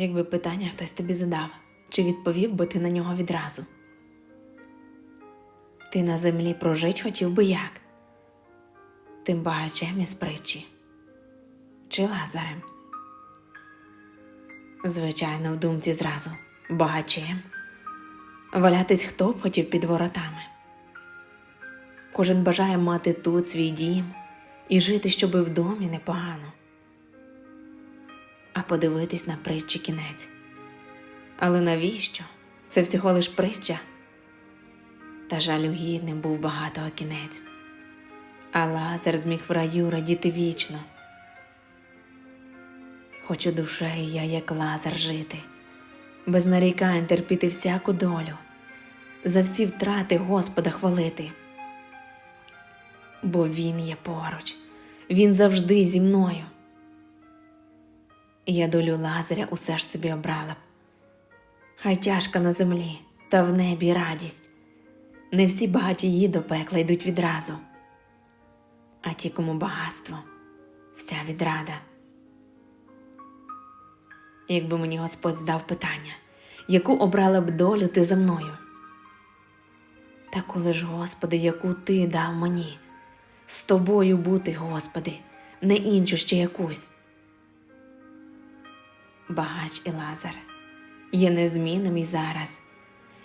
Якби питання хтось тобі задав, чи відповів би ти на нього відразу? Ти на землі прожить хотів би як? Тим багачем із притчі чи Лазарем? Звичайно, в думці зразу багачем. Валятись хто б хотів під воротами. Кожен бажає мати тут свій дім і жити, щоби в домі непогано, а подивитись на притчі кінець. Але навіщо? Це всього лиш притча. Та жалюгідним був багатого кінець, а Лазар зміг в раю радіти вічно. Хочу душею я, як лазар, жити, без нарікань терпіти всяку долю, за всі втрати Господа хвалити. Бо Він є поруч, Він завжди зі мною. Я долю лазаря усе ж собі обрала б. Хай тяжка на землі, та в небі радість. Не всі багатії до пекла йдуть відразу, а ті, кому багатство, вся відрада. Якби мені Господь здав питання, яку обрала б долю ти за мною? Та коли ж, Господи, яку ти дав мені, з тобою бути, Господи, не іншу ще якусь. Багач і Лазар є незмінним і зараз,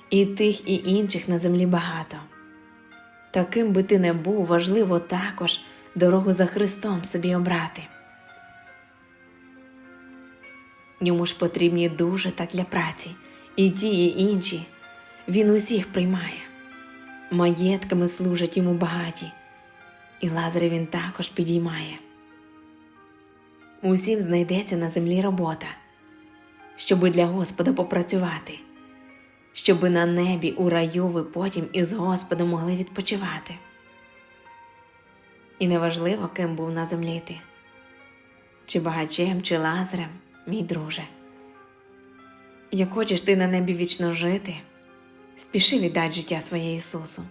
і тих, і інших на землі багато. Таким би ти не був, важливо також дорогу за Христом собі обрати. Йому ж потрібні дуже так для праці, і ті, і інші. Він усіх приймає. Маєтками служать йому багаті, і Лазаря він також підіймає. Усім знайдеться на землі робота, щоби для Господа попрацювати, щоби на небі у раю ви потім із Господом могли відпочивати. І неважливо, ким був на землі ти, чи багачем, чи лазарем, мій друже. Як хочеш ти на небі вічно жити, спіши віддати життя своє Ісусу.